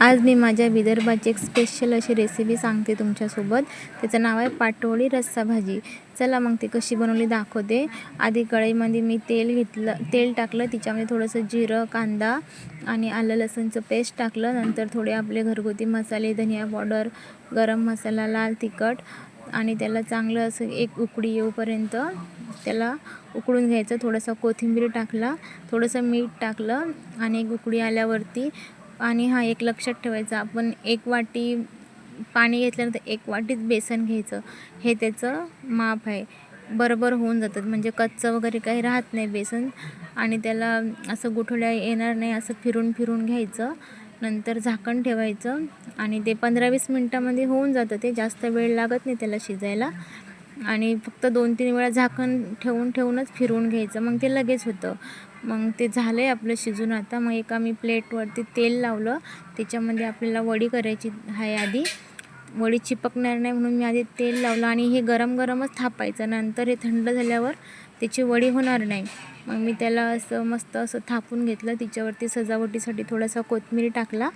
आज मी माझ्या विदर्भाची एक स्पेशल अशी रेसिपी सांगते तुमच्यासोबत. त्याचं नाव आहे पाटोळी रस्सा भाजी. चला मग ती कशी बनवली दाखवते. आधी कढईमध्ये मी तेल घेतलं तेल टाकलं. तिच्यामध्ये थोडंसं जिरं कांदा आणि आलं लसूणचं पेस्ट टाकलं. नंतर थोडे आपले घरगुती मसाले धनिया पावडर गरम मसाला लाल तिखट आणि त्याला चांगलं असं एक उकडी येऊपर्यंत त्याला उकळून घ्यायचं. थोडंसं कोथिंबीर टाकला थोडंसं मीठ टाकलं आणि एक उकडी आल्यावरती आणि हा एक लक्षात ठेवायचा. आपण एक वाटी पाणी घेतल्यानंतर एक वाटीच बेसन घ्यायचं. हे त्याचं माप आहे. बरोबर होऊन जातात म्हणजे कच्चं वगैरे काही राहत नाही बेसन आणि त्याला असं गुठळ्या येणार नाही. असं फिरून फिरून घ्यायचं. नंतर झाकण ठेवायचं आणि ते पंधरा वीस मिनटामध्ये होऊन जातं. ते जास्त वेळ लागत नाही त्याला शिजायला. आणि फक्त दोन तीन वेळा झाकण ठेवून ठेवूनच फिरवून घ्यायचं. मग ते लगेच होतं. मग ते झालं आहे आपलं शिजून आता. मग एका मी प्लेटवरती तेल लावलं. त्याच्यामध्ये आपल्याला वडी करायची आहे आधी. वडी चिपकणार नाही म्हणून मी आधी तेल लावलं आणि हे गरम गरमच थापायचं. नंतर हे थंड झाल्यावर त्याची वडी होणार नाही. मग मी त्याला असं मस्त असं थापून घेतलं. तिच्यावरती सजावटीसाठी थोडासा कोथिंबीर टाकला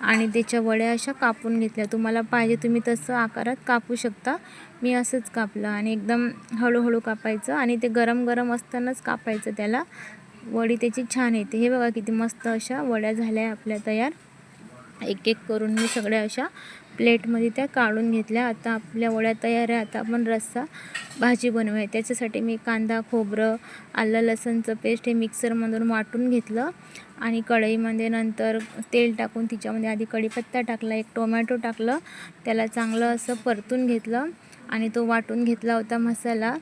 आणि त्याच्या वड्या अशा कापून घेतल्या. तुम्हाला पाहिजे तुम्ही तसं आकारात कापू शकता. मी असंच कापलं आणि एकदम हळूहळू कापायचं आणि ते गरम गरम असतानाच कापायचं त्याला. वडी त्याची छान येते. हे बघा किती मस्त अशा वड्या झाल्या आपल्या तयार. एक एक करून मी सगळ्या अशा प्लेटमध्ये त्या काढून घेतल्या. आता आपल्या वड्या तयार आहे आता आपण रस्सा भाजी बनवूया. त्याच्यासाठी मी कांदा खोबरं आलं लसणचं पेस्ट हे मिक्सरमधून वाटून घेतलं. आणि कढईमध्ये नंतर तेल टाकून तिच्यामध्ये आधी कढीपत्ता टाकला एक टोमॅटो टाकलं. त्याला चांगलं असं परतून घेतलं आणि तो वाटून घेतला होता मसाला.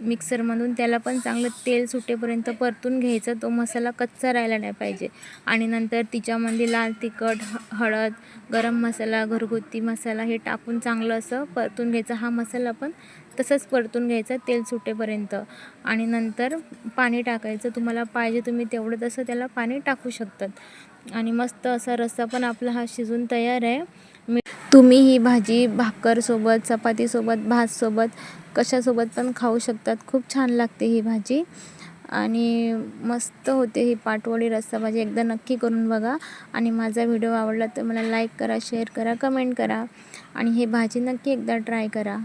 मिक्सरमधून त्याला पण चांगलं तेल सुटेपर्यंत परतून घ्यायचं. तो मसाला कच्चा राहायला नाही पाहिजे. आणि नंतर तिच्यामध्ये लाल तिखट हळद गरम मसाला घरगुती मसाला हे टाकून चांगलं असं परतून घ्यायचं. हा मसाला पण तसंच परतून घ्यायचा तेल सुटेपर्यंत. आणि नंतर पाणी टाकायचं. तुम्हाला पाहिजे तुम्ही तेवढं तसं त्याला पाणी टाकू शकतात. आणि मस्त असा रस्सा पण आपला हा शिजून तयार आहे. मी तुम्ही ही भाजी भाकरसोबत चपातीसोबत भातसोबत कशासोबत पण खाऊ शकतात. खूप छान लागते ही भाजी. आणि मस्त होते ही पाटवडी रस्सा भाजी. एकदा नक्की करून बघा. आणि माझा व्हिडिओ आवडला तर मला लाईक करा शेअर करा कमेंट करा. आणि हे भाजी नक्की एकदा ट्राय करा.